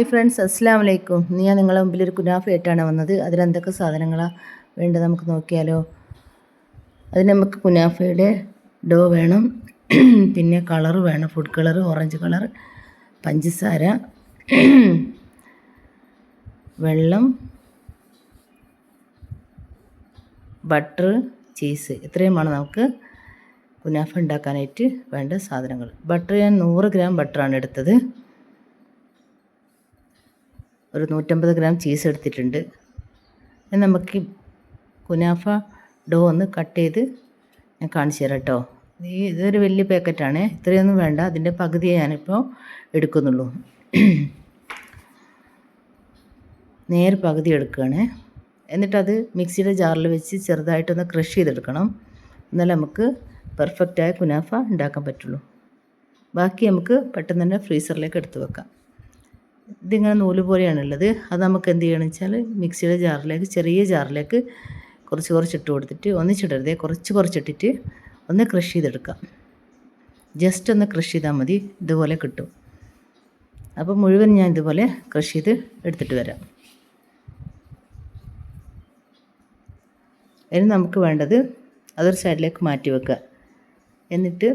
Hi friends അസ്സാം വലൈക്കും ഞാൻ നിങ്ങളെ മുമ്പിൽ ഒരു കുനാഫ ആയിട്ടാണ് വന്നത് അതിലെന്തൊക്കെ സാധനങ്ങളാണ് വേണ്ടത് നമുക്ക് നോക്കിയാലോ. അതിന് നമുക്ക് കുനാഫയുടെ ഡോ വേണം. പിന്നെ കളർ വേണം. ഫുഡ് കളർ ഓറഞ്ച് കളർ പഞ്ചസാര വെള്ളം ബട്ടർ ചീസ് ഇത്രയുമാണ് നമുക്ക് കുനാഫ ഉണ്ടാക്കാനായിട്ട് വേണ്ട സാധനങ്ങൾ. ബട്ടർ ഞാൻ നൂറ് ഗ്രാം ബട്ടറാണ് എടുത്തത്. ഒരു നൂറ്റമ്പത് ഗ്രാം ചീസ് എടുത്തിട്ടുണ്ട്. നമുക്ക് കുനാഫ ഡോ ഒന്ന് കട്ട് ചെയ്ത് ഞാൻ കാണിച്ചു തരാം കേട്ടോ ഈ ഇതൊരു വലിയ പാക്കറ്റാണ് ഇത്രയൊന്നും വേണ്ട. അതിന്റെ പകുതിയെ ഞാനിപ്പോൾ എടുക്കുന്നുള്ളൂ. നേരെ പകുതി എടുക്കുകയാണ്. എന്നിട്ടത് മിക്സിയുടെ ജാറിൽ വെച്ച് ചെറുതായിട്ടൊന്ന് ക്രഷ് ചെയ്തെടുക്കണം. എന്നാലേ നമുക്ക് പെർഫെക്റ്റായ കുനാഫ ഉണ്ടാക്കാൻ പറ്റുള്ളൂ. ബാക്കി നമുക്ക് പെട്ടെന്ന് തന്നെ ഫ്രീസറിലേക്ക് എടുത്തു വെക്കാം. ഇതിങ്ങനെ നൂൽ പോലെയാണുള്ളത്. അത് നമുക്ക് എന്ത് ചെയ്യണം വെച്ചാൽ മിക്സിയുടെ ജാറിലേക്ക് ചെറിയ ജാറിലേക്ക് കുറച്ച് കുറച്ച് ഇട്ട് കൊടുത്തിട്ട് ഒന്നിച്ചിടരുതേ. കുറച്ച് കുറച്ചിട്ടിട്ട് ഒന്ന് ക്രഷ് ചെയ്തെടുക്കാം. ജസ്റ്റ് ഒന്ന് ക്രഷ് ചെയ്താൽ മതി ഇതുപോലെ കിട്ടും. അപ്പോൾ മുഴുവൻ ഞാൻ ഇതുപോലെ ക്രഷ് ചെയ്ത് എടുത്തിട്ട് വരാം. ഇനി നമുക്ക് വേണ്ടത് അതൊരു സൈഡിലേക്ക് മാറ്റി വെക്കുക. എന്നിട്ട്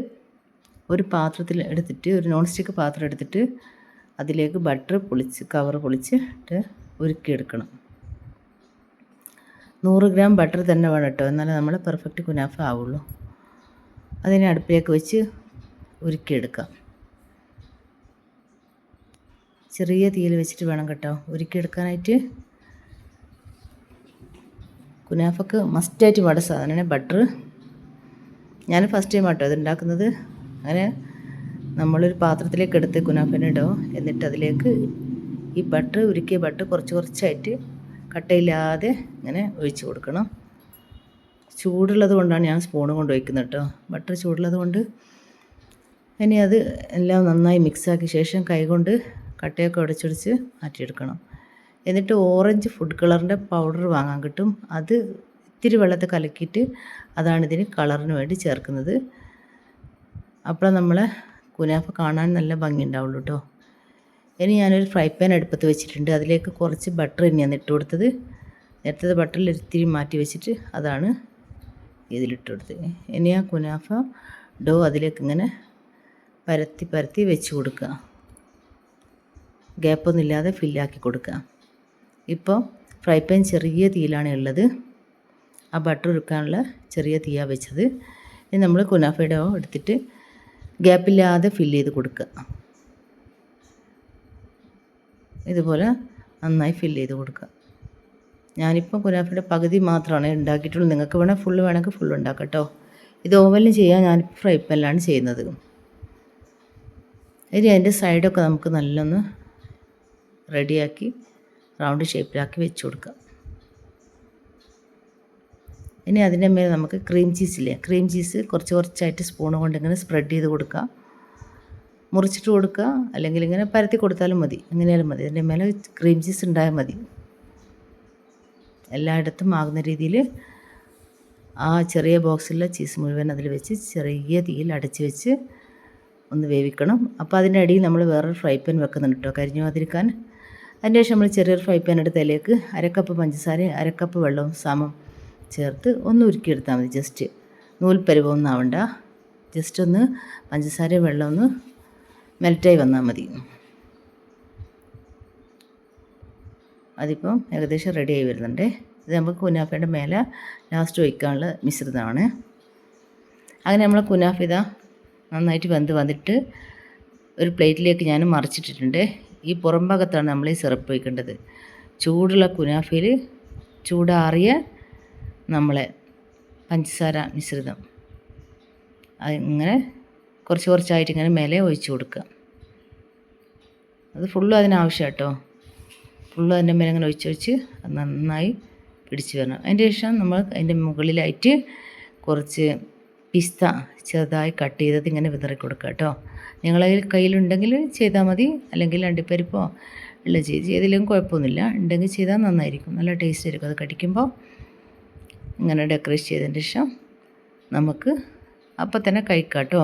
ഒരു പാത്രത്തിൽ എടുത്തിട്ട് ഒരു നോൺ സ്റ്റിക്ക് പാത്രം എടുത്തിട്ട് അതിലേക്ക് ബട്ടർ പൊളിച്ച് കവർ പൊളിച്ചിട്ട് ഉരുക്കിയെടുക്കണം. നൂറ് ഗ്രാം ബട്ടർ തന്നെ വേണം കേട്ടോ എന്നാലേ നമ്മൾ പെർഫെക്റ്റ് കുനാഫ ആവുള്ളൂ. അതിനെ അടുപ്പിലേക്ക് വെച്ച് ഉരുക്കിയെടുക്കാം. ചെറിയ തീയിൽ വെച്ചിട്ട് വേണം കേട്ടോ. ഉരുക്കിയെടുക്കാനായിട്ട് കുനാഫക്ക് മസ്റ്റായിട്ട് വേണ്ട സാധനമാണ് ബട്ടർ ഞാൻ ഫസ്റ്റ് ടൈം ആട്ടോ ഇത് ഉണ്ടാക്കുന്നത്. അങ്ങനെ നമ്മളൊരു പാത്രത്തിലേക്ക് എടുത്ത് കുനാഫനിടോ എന്നിട്ട് അതിലേക്ക് ഈ ബട്ടർ ഉരുക്കിയ ബട്ടർ കുറച്ച് കുറച്ചായിട്ട് കട്ടയില്ലാതെ ഇങ്ങനെ ഒഴിച്ച് കൊടുക്കണം. ചൂടുള്ളത് കൊണ്ടാണ് ഞാൻ സ്പൂൺ കൊണ്ട് ഒഴിക്കുന്നത് കേട്ടോ. ബട്ടർ ചൂടുള്ളത് കൊണ്ട് ഇനി അത് എല്ലാം നന്നായി മിക്സാക്കിയ ശേഷം കൈകൊണ്ട് കട്ടയൊക്കെ ഉടച്ചൊടിച്ച് മാറ്റിയെടുക്കണം. എന്നിട്ട് ഓറഞ്ച് ഫുഡ് കളറിന്റെ പൗഡർ വാങ്ങാൻ കിട്ടും. അത് ഇത്തിരി വെള്ളത്തിൽ കലക്കിയിട്ട് അതാണ് ഇതിന് കളറിന് വേണ്ടി ചേർക്കുന്നത്. അപ്പോൾ നമ്മളെ കുനാഫ കാണാൻ നല്ല ഭംഗി ഉണ്ടാവുള്ളൂ കേട്ടോ ഇനി ഞാനൊരു ഫ്രൈ പാൻ അടുപ്പത്ത് വെച്ചിട്ടുണ്ട്. അതിലേക്ക് കുറച്ച് ബട്ടർ തന്നെയാണ് ഇട്ട് കൊടുത്തത്. നേരത്തെ ബട്ടറിൽ ഇത്തിരി മാറ്റി വെച്ചിട്ട് അതാണ് ഇതിലിട്ട് കൊടുത്തത്. ഇനി ആ കുനാഫ ഡോ അതിലേക്ക് ഇങ്ങനെ പരത്തി പരത്തി വെച്ച് കൊടുക്കുക. ഗ്യാപ്പൊന്നുമില്ലാതെ ഫില്ലാക്കി കൊടുക്കുക. ഇപ്പോൾ ഫ്രൈ പാൻ ചെറിയ തീയിലാണ് ഉള്ളത്. ആ ബട്ടർ ഉരുക്കാനുള്ള ചെറിയ തീയാണ് വെച്ചത്. ഇനി നമ്മൾ കുനാഫയുടെ എടുത്തിട്ട് ഗ്യാപ്പില്ലാതെ ഫില്ല് ചെയ്ത് കൊടുക്കുക ഇതുപോലെ നന്നായി ഫില്ല് ചെയ്ത് കൊടുക്കുക ഞാനിപ്പോൾ കുനാഫിയുടെ പകുതി മാത്രമാണ് ഉണ്ടാക്കിയിട്ടുള്ളൂ. നിങ്ങൾക്ക് വേണേൽ ഫുള്ള് വേണമെങ്കിൽ ഫുള്ള് ഉണ്ടാക്കാം കേട്ടോ ഇത് ഓവലിന് ചെയ്യാൻ ഞാനിപ്പോൾ ഫ്രൈ പാനിലാണ് ചെയ്യുന്നത്. ഇനി അതിന്റെ സൈഡൊക്കെ നമുക്ക് നല്ലൊന്ന് റെഡിയാക്കി റൗണ്ട് ഷേപ്പിലാക്കി വെച്ച് കൊടുക്കാം. ഇനി അതിന്റെ മേലെ നമുക്ക് ക്രീം ചീസില്ലേ ക്രീം ചീസ് കുറച്ച് കുറച്ചായിട്ട് സ്പൂൺ കൊണ്ട് ഇങ്ങനെ സ്പ്രെഡ് ചെയ്ത് കൊടുക്കുക. മുറിച്ചിട്ട് കൊടുക്കുക. അല്ലെങ്കിൽ ഇങ്ങനെ പരത്തി കൊടുത്താലും മതി. എങ്ങനെയാലും മതി. അതിന്റെ മേലെ ക്രീം ചീസ് ഉണ്ടായാൽ മതി. എല്ലായിടത്തും ആകുന്ന രീതിയിൽ ആ ചെറിയ ബോക്സിലെ ചീസ് മുഴുവൻ അതിൽ വെച്ച് ചെറിയ തീയിൽ അടച്ച് വെച്ച് ഒന്ന് വേവിക്കണം. അപ്പോൾ അതിന്റെ അടിയിൽ നമ്മൾ വേറൊരു ഫ്രൈ പാൻ വെക്കുന്നുണ്ട് കേട്ടോ. കരിഞ്ഞു മാതിരിക്കാൻ അതിന്റെ ശേഷം നമ്മൾ ചെറിയൊരു ഫ്രൈ പാൻ എടുത്ത് അതിലേക്ക് അരക്കപ്പ് പഞ്ചസാര അരക്കപ്പ് വെള്ളവും സമം ചേർത്ത് ഒന്ന് ഉരുക്കിയെടുത്താൽ മതി. ജസ്റ്റ് നൂൽപ്പരുവൊന്നും ആവണ്ട ജസ്റ്റ് ഒന്ന് പഞ്ചസാര വെള്ളം ഒന്ന് മെൽറ്റായി വന്നാൽ മതി. അതിപ്പം ഏകദേശം റെഡി ആയി വരുന്നുണ്ട്. ഇത് നമുക്ക് കുനാഫയുടെ മേലെ ലാസ്റ്റ് ഒഴിക്കാനുള്ള മിശ്രിതമാണ്. അങ്ങനെ നമ്മൾ കുനാഫ ഇതാ നന്നായിട്ട് വെന്ത് വന്നിട്ട് ഒരു പ്ലേറ്റിലേക്ക് ഞാൻ മറിച്ചിട്ടിട്ടുണ്ട്. ഈ പുറം ഭാഗത്താണ് നമ്മൾ ഈ സിറപ്പ് ഒഴിക്കേണ്ടത്. ചൂടുള്ള കുനാഫയിൽ ചൂടാറിയ നമ്മളെ പഞ്ചസാര മിശ്രിതം. അതിങ്ങനെ കുറച്ച് കുറച്ചായിട്ട് ഇങ്ങനെ മേലെ ഒഴിച്ച് കൊടുക്കുക. അത് ഫുള്ളും അതിനാവശ്യം കേട്ടോ ഫുള്ളും അതിന്റെ മേലെ ഇങ്ങനെ ഒഴിച്ചൊഴിച്ച് അത് നന്നായി പിടിച്ച് വരണം. അതിന്റെ ശേഷം നമ്മൾ അതിന്റെ മുകളിലായിട്ട് കുറച്ച് പിസ്ത ചെറുതായി കട്ട് ചെയ്തത് ഇങ്ങനെ വിതറി കൊടുക്കുക കേട്ടോ. നിങ്ങളെ കയ്യിലുണ്ടെങ്കിൽ ചെയ്താൽ മതി. അല്ലെങ്കിൽ അണ്ടിപ്പരിപ്പോ ഉള്ള ചെയ്ത് ചെയ്തില്ലെങ്കിൽ കുഴപ്പമൊന്നുമില്ല. ഉണ്ടെങ്കിൽ ചെയ്താൽ നന്നായിരിക്കും. നല്ല ടേസ്റ്റ് ആയിരിക്കും. അത് കടിക്കുമ്പോൾ ഇങ്ങനെ ഡെക്കറേറ്റ് ചെയ്തതിന് ശേഷം നമുക്ക് അപ്പം തന്നെ കഴിക്കാം കേട്ടോ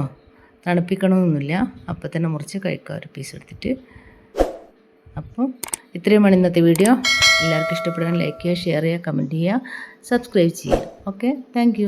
തണുപ്പിക്കണമെന്നൊന്നുമില്ല അപ്പം തന്നെ മുറിച്ച് കഴിക്കാം. ഒരു പീസ് എടുത്തിട്ട്. അപ്പം ഇത്രയുമാണ് ഇന്നത്തെ വീഡിയോ എല്ലാവർക്കും ഇഷ്ടപ്പെടാൻ ലൈക്ക് ചെയ്യുക ഷെയർ ചെയ്യുക കമന്റ് ചെയ്യുക സബ്സ്ക്രൈബ് ചെയ്യുക. Okay thank